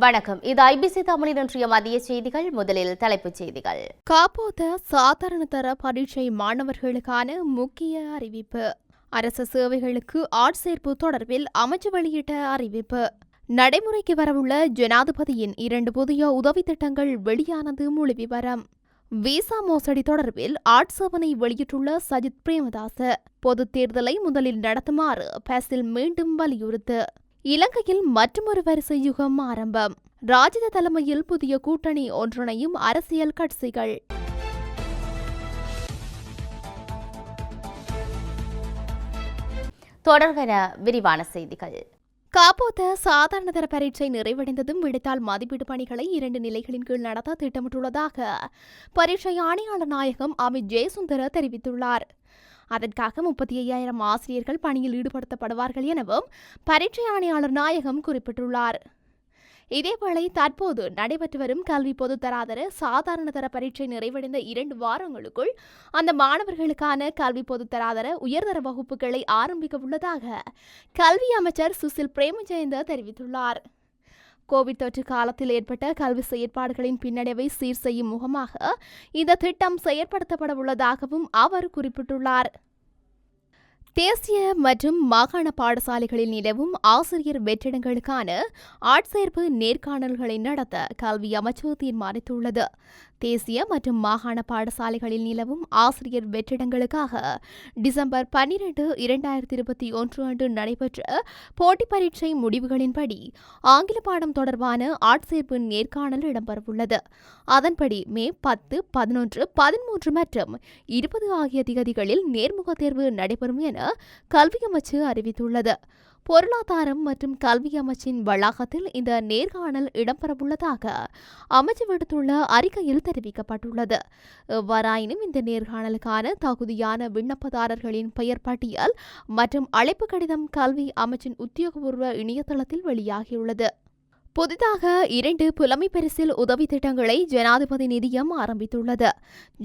வணக்கம். இது ஐபிசி தமிழின் இன்றைய மதிய செய்திகள். முதலில் தலைப்புச் செய்திகள். காப்போத சாதாரண தர பரீட்சை மாணவர்களுக்கான முக்கிய அறிவிப்பு. அரசு சேவைகளுக்கு ஆட்சேர்ப்பு தொடர்பில் அமைச்சு வெளியிட்ட அறிவிப்பு. நடைமுறைக்கு வரவுள்ள ஜனாதிபதியின் இரண்டு புதிய உதவி திட்டங்கள் வெளியானது முழு விவரம் விசா மோசடி தொடர்பில் ஆட்சேபனை வெளியிட்டுள்ள சஜித் பிரேமதாச. பொதுத் தேர்தலை முதலில் நடத்துமாறு பேசில் மீண்டும் வலியுறுத்து. இலங்கையில் மற்றொரு வரிசை யுகம் ஆரம்பம். ராஜித தலைமையில் புதிய கூட்டணி ஒன்றிணையும் அரசியல் கட்சிகள். தொடர்கன விரிவான செய்திகள். காப்போத்த சாதாரண தர பரீட்சை நிறைவடைந்ததும் விடுத்தால் மதிப்பீடு பணிகளை இரண்டு நிலைகளின் கீழ் நடத்த திட்டமிட்டுள்ளதாக பரீட்சை ஆணையாளர் நாயகம் அமித் ஜெயசுந்தர தெரிவித்துள்ளார். அதற்காக முப்பத்தி ஐயாயிரம் ஆசிரியர்கள் பணியில் ஈடுபடுத்தப்படுவார்கள் எனவும் பரீட்சை ஆணையாளர் நாயகம் குறிப்பிட்டுள்ளார். இதேவேளை தற்போது நடைபெற்று வரும் கல்வி பொதுத்தராதர சாதாரண தர பரீட்சை நிறைவடைந்த இரண்டு வாரங்களுக்குள் அந்த மாணவர்களுக்கான கல்வி பொதுத்தராதர உயர்தர வகுப்புகளை ஆரம்பிக்க உள்ளதாக கல்வி அமைச்சர் சுசில் பிரேமஜெயந்த தெரிவித்துள்ளார். கோவிட் தொற்று காலத்தில் ஏற்பட்ட கல்வி செயற்பாடுகளின் பின்னடைவை சீர் செய்யும் முகமாக இந்த திட்டம் செயற்படுத்தப்பட உள்ளதாகவும் அவர் குறிப்பிட்டுள்ளார். தேசிய மற்றும் மாகாண பாடசாலைகளில் நிலவும் ஆசிரியர் வெற்றிடங்களுக்கான ஆட்சேர்ப்பு நேர்காணல்களை நடத்த கல்வி அமைச்சு தீர்மானித்துள்ளது. தேசிய மற்றும் மாகாண பாடசாலைகளில் நிலவும் ஆசிரியர் வெற்றிடங்களுக்காக டிசம்பர் பன்னிரண்டு இரண்டாயிரத்தி இருபத்தி ஒன்று அன்று நடைபெற்ற போட்டிப் பரீட்சை முடிவுகளின்படி ஆங்கில பாடம் தொடர்பான ஆட்சேர்ப்பு நேர்காணல் இடம்பெறவுள்ளது. அதன்படி மே பத்து பதினொன்று பதிமூன்று மற்றும் இருபது ஆகிய திகதிகளில் நேர்முக தேர்வு நடைபெறும் என கல்வி அமைச்சு அறிவித்துள்ளது. பொருளாதாரம் மற்றும் கல்வி அமைச்சின் வளாகத்தில் இந்த நேர்காணல் இடம்பெறவுள்ளதாக அமைச்சு விடுத்துள்ள அறிக்கையில் தெரிவிக்கப்பட்டுள்ளது. எவ்வாறாயினும் இந்த நேர்காணலுக்கான தகுதியான விண்ணப்பதாரர்களின் பெயர் பட்டியல் மற்றும் அழைப்பு கடிதம் கல்வி அமைச்சின் உத்தியோகபூர்வ இணையதளத்தில் வெளியாகியுள்ளது. புதிதாக இரண்டு புலமைப்பரிசில் உதவி திட்டங்களை ஜனாதிபதி நிதியம் ஆரம்பித்துள்ளது.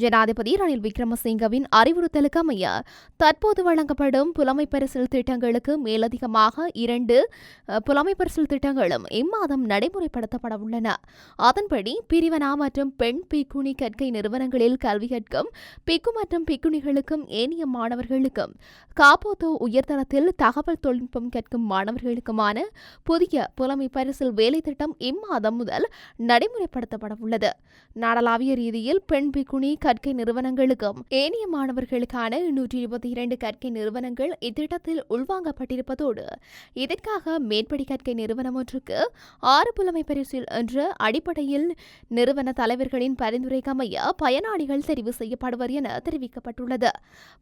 ஜனாதிபதி ரணில் விக்ரமசிங்கவின் அறிவுறுத்தலுக்கு அமைய தற்போது வழங்கப்படும் புலமைப்பரிசில் திட்டங்களுக்கு மேலதிகமாக இரண்டு புலமைப்பரிசில் திட்டங்களும் இம்மாதம் நடைமுறைப்படுத்தப்பட உள்ளன. அதன்படி பிரிவனா மற்றும் பெண் பிக்குணி கற்கை நிறுவனங்களில் கல்வி கற்கும் பிக்கு மற்றும் பிக்குணிகளுக்கும் ஏனைய மாணவர்களுக்கும் காப்போத்தோ உயர்தரத்தில் தகவல் தொழில்நுட்பம் கற்கும் மாணவர்களுக்குமான புதிய புலமை பரிசில் வேலை வேலை திட்டம் இம்மாதம் முதல் நடைமுறைப்படுத்தப்பட உள்ளது நாடளாவிய ரீதியில் பெண் பிக்குனி கற்கை நிறுவனங்களுக்கும் ஏனைய மாணவர்களுக்கான நூற்றி இருபத்தி இரண்டு கற்கை நிறுவனங்கள் இத்திட்டத்தில் உள்வாங்கப்பட்டிருப்பதோடு இதற்காக மேற்படி கற்கை நிறுவனம் ஒன்றுக்கு ஆறு புலமை பரிசில் என்ற அடிப்படையில் நிறுவன தலைவர்களின் பரிந்துரைக்கமைய பயனாளிகள் தெரிவு செய்யப்படுவர் என தெரிவிக்கப்பட்டுள்ளது.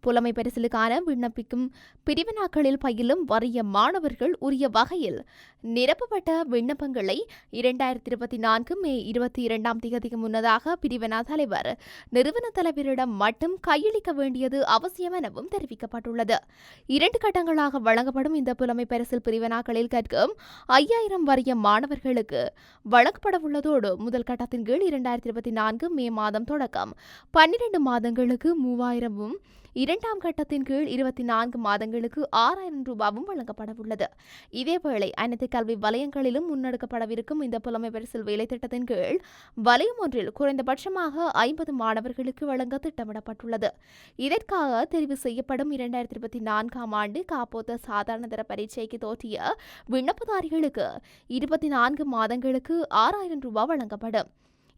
புலமை பரிசிலுக்கான விண்ணப்பிக்கும் பிரிவினாக்களில் பயிலும் வறிய மாணவர்கள் உரிய வகையில் நிரப்பப்பட்ட விண்ணப்பங்கள் இரண்டாயிரத்தி இருபத்தி நான்கு மே இருபத்தி இரண்டாம் தேதிக்கு முன்னதாக பிரிவினா தலைவர் நிறுவன தலைவரிடம் மட்டும் கையளிக்க வேண்டியது அவசியம் எனவும் தெரிவிக்கப்பட்டுள்ளது. இரண்டு கட்டங்களாக வழங்கப்படும் இந்த புலமை பரிசில் பிரிவினாக்களில் கற்கும் ஐயாயிரம் வறிய மாணவர்களுக்கு வழங்கப்பட உள்ளதோடு முதல் கட்டத்தின் கீழ் இரண்டாயிரத்தி இருபத்தி நான்கு மே மாதம் தொடக்கம் பன்னிரண்டு மாதங்களுக்கு மூவாயிரமும் இரண்டாம் கட்டத்தின் கீழ் இருபத்தி நான்கு மாதங்களுக்கு ஆறாயிரம் ரூபாவும் வழங்கப்படவுள்ளது. இதேவேளை அனைத்து கல்வி வலயங்களிலும் முன்னெடுக்கப்படவிருக்கும் இந்த புலமை பரிசில் வேலை திட்டத்தின் கீழ் வலயம் ஒன்றில் குறைந்தபட்சமாக ஐம்பது மாணவர்களுக்கு வழங்க திட்டமிடப்பட்டுள்ளது. இதற்காக தெரிவு செய்யப்படும் இரண்டாயிரத்தி இருபத்தி நான்காம் ஆண்டு காப்போத்த சாதாரண தர பரீட்சைக்கு தோற்றிய விண்ணப்பதாரிகளுக்கு இருபத்தி நான்கு மாதங்களுக்கு ஆறாயிரம் ரூபாய் வழங்கப்படும்.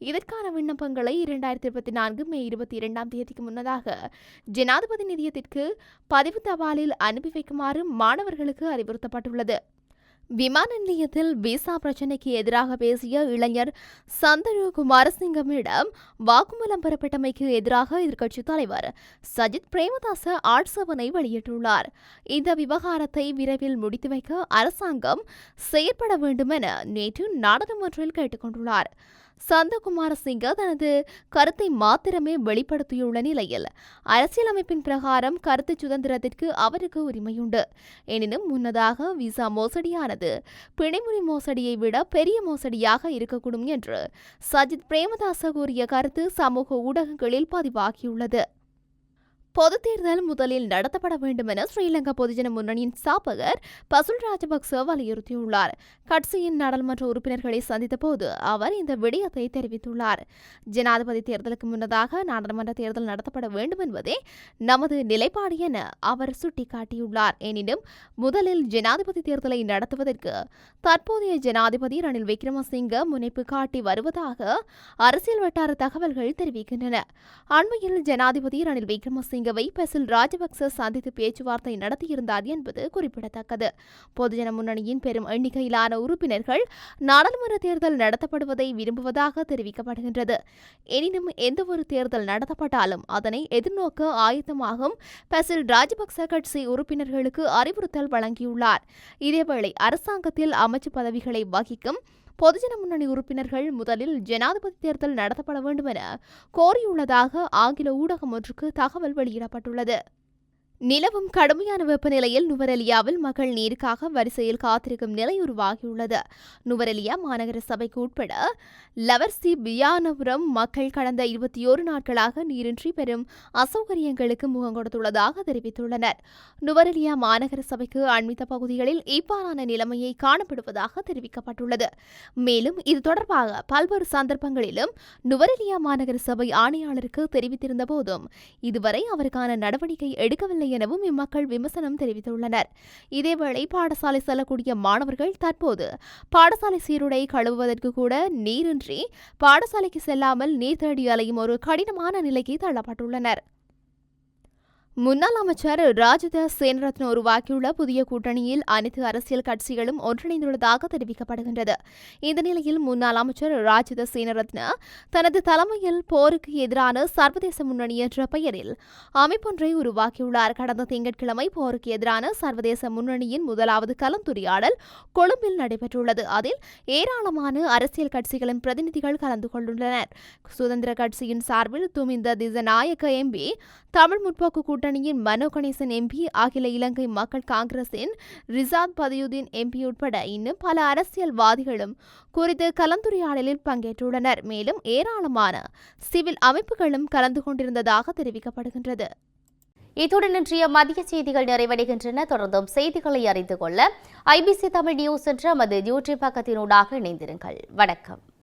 இதற்கான விண்ணப்பங்களை இரண்டாயிரத்தி இருபத்தி நான்கு மே இருபத்தி இரண்டாம் தேதிக்கு முன்னதாக ஜனாதிபதி நிதியத்திற்கு பதிவு தபாலில் அனுப்பி வைக்குமாறு மாணவர்களுக்கு அறிவுறுத்தப்பட்டுள்ளது. விமான நிலையத்தில் விசா பிரச்சினைக்கு எதிராக பேசிய இளைஞர் சந்தரு குமாரசிங்கமிடம் வாக்குமூலம் பெறப்பட்டமைக்கு எதிராக எதிர்க்கட்சித் தலைவர் சஜித் பிரேமதாச ஆட்சேபனை வெளியிட்டுள்ளார். இந்த விவகாரத்தை விரைவில் முடித்து வைக்க அரசாங்கம் செயற்பட வேண்டும் என நேற்று நாடாளுமன்றில் கேட்டுக்கொண்டுள்ளார். சந்தகுமாரசிங்க தனது கருத்தை மாத்திரமே வெளிப்படுத்தியுள்ள நிலையில் அரசியலமைப்பின் பிரகாரம் கருத்து சுதந்திரத்திற்கு அவருக்கு உரிமையுண்டு. எனினும் முன்னதாக விசா மோசடியானது பிணைமுறை மோசடியை விட பெரிய மோசடியாக இருக்கக்கூடும் என்று சஜித் பிரேமதாச கூறிய கருத்து சமூக ஊடகங்களில் பதிவாகியுள்ளது. பொது தேர்தல் முதலில் நடத்தப்பட வேண்டும் என ஸ்ரீலங்கா பொதுஜன முன்னணியின் ஸ்தாபகர் பசுல் ராஜபக்ச வலியுறுத்தியுள்ளார். கட்சியின் நாடாளுமன்ற உறுப்பினர்களை சந்தித்த போது அவர் இந்த விடயத்தை தெரிவித்துள்ளார். ஜனாதிபதி தேர்தலுக்கு முன்னதாக நாடாளுமன்ற தேர்தல் நடத்தப்பட வேண்டும் என்பதே நமது நிலைப்பாடு என அவர் சுட்டிக்காட்டியுள்ளார். எனினும் முதலில் ஜனாதிபதி தேர்தலை நடத்துவதற்கு தற்போதைய ஜனாதிபதி ரணில் விக்ரமசிங்க முனைப்பு காட்டி வருவதாக அரசியல் வட்டார தகவல்கள் தெரிவிக்கின்றன. அண்மையில் ஜனாதிபதி ரணில் விக்ரமசிங்கவை பெசில் ராஜபக்ச சந்தித்து பேச்சுவார்த்தை நடத்தியிருந்தார் என்பது குறிப்பிடத்தக்கது. பொதுஜன முன்னணியின் பெரும் எண்ணிக்கையிலான உறுப்பினர்கள் நாடாளுமன்ற தேர்தல் நடத்தப்படுவதை விரும்புவதாக தெரிவிக்கப்படுகின்றது. எனினும் எந்தவொரு தேர்தல் நடத்தப்பட்டாலும் அதனை எதிர்நோக்க ஆயத்தமாகும் பெசில் ராஜபக்ச கட்சி உறுப்பினர்களுக்கு அறிவுறுத்தல் வழங்கியுள்ளார். இதேவேளை அரசாங்கத்தில் அமைச்சு பதவிகளை வகிக்கும் பொதுஜன முன்னணி உறுப்பினர்கள் முதலில் ஜனாதிபதி தேர்தல் நடத்தப்பட வேண்டும் என கோரியுள்ளதாக ஆங்கில ஊடகம் ஒன்றுக்கு தகவல் வெளியிடப்பட்டுள்ளது. நிலவும் கடுமையான வெப்பநிலையில் நுவரெலியாவில் மக்கள் நீருக்காக வரிசையில் காத்திருக்கும் நிலை உருவாகியுள்ளது. நுவரெலியா மாநகர சபைக்கு உட்பட லவர்சி பியானபுரம் மக்கள் கடந்த இருபத்தி ஓரு நாட்களாக நீரின்றி பெரும் அசௌகரியங்களுக்கு முகம் கொடுத்துள்ளதாக தெரிவித்துள்ளனர். நுவரெலியா மாநகர சபைக்கு அண்மித்த பகுதிகளில் இவ்வாறான நிலைமையை காணப்படுவதாக தெரிவிக்கப்பட்டுள்ளது. மேலும் இது தொடர்பாக பல்வேறு சந்தர்ப்பங்களிலும் நுவரெலியா மாநகர சபை ஆணையாளருக்கு தெரிவித்திருந்த போதும் இதுவரை அவருக்கான நடவடிக்கை எடுக்கவில்லை எனவும் இம்மக்கள் விமர்சனம் தெரிவித்துள்ளனர். இதேவேளை பாடசாலை செல்லக்கூடிய மாணவர்கள் தற்போது பாடசாலை சீருடை கழுவுவதற்கு கூட நீரின்றி பாடசாலைக்கு செல்லாமல் நீர் தேடி அலையும் ஒரு கடினமான நிலைக்கு தள்ளப்பட்டுள்ளனர். முன்னாள் அமைச்சர் ராஜித சேனரத்ன உருவாக்கியுள்ள புதிய கூட்டணியில் அனைத்து அரசியல் கட்சிகளும் ஒன்றிணைந்துள்ளதாக தெரிவிக்கப்படுகின்றது. இந்த நிலையில் முன்னாள் அமைச்சர் ராஜித சேனரத்ன தனது தலைமையில் போருக்கு எதிரான சர்வதேச முன்னணி என்ற பெயரில் அமைப்பொன்றை உருவாக்கியுள்ளார். கடந்த திங்கட்கிழமை போருக்கு எதிரான சர்வதேச முன்னணியின் முதலாவது கலந்துரையாடல் கொழும்பில் நடைபெற்றுள்ளது. அதில் ஏராளமான அரசியல் கட்சிகளின் பிரதிநிதிகள் கலந்து கொண்டுள்ளனர். சுதந்திர கட்சியின் சார்பில் துமிந்த திசநாயக்க எம்பி தமிழ் முற்போக்கு கூட்டணியின் மனோ கணேசன் எம்பி அகில இலங்கை மக்கள் காங்கிரசின் ரிசாத் பதியுதீன் எம்பி உட்பட இன்னும் பல அரசியல்வாதிகளும் குறித்து கலந்துரையாடலில் பங்கேற்றுள்ளனர். மேலும் ஏராளமான சிவில் அமைப்புகளும் கலந்து கொண்டிருந்ததாக தெரிவிக்கப்படுகின்றது. இத்துடன் இன்றைய மதிய செய்திகள் நிறைவடைகின்றன. தொடர்ந்தும் செய்திகளை அறிந்து கொள்ள ஐபிசி தமிழ் நியூஸ் என்ற நமது யூடியூப் பக்கத்தினூடாக இணைந்திருங்கள். வணக்கம்.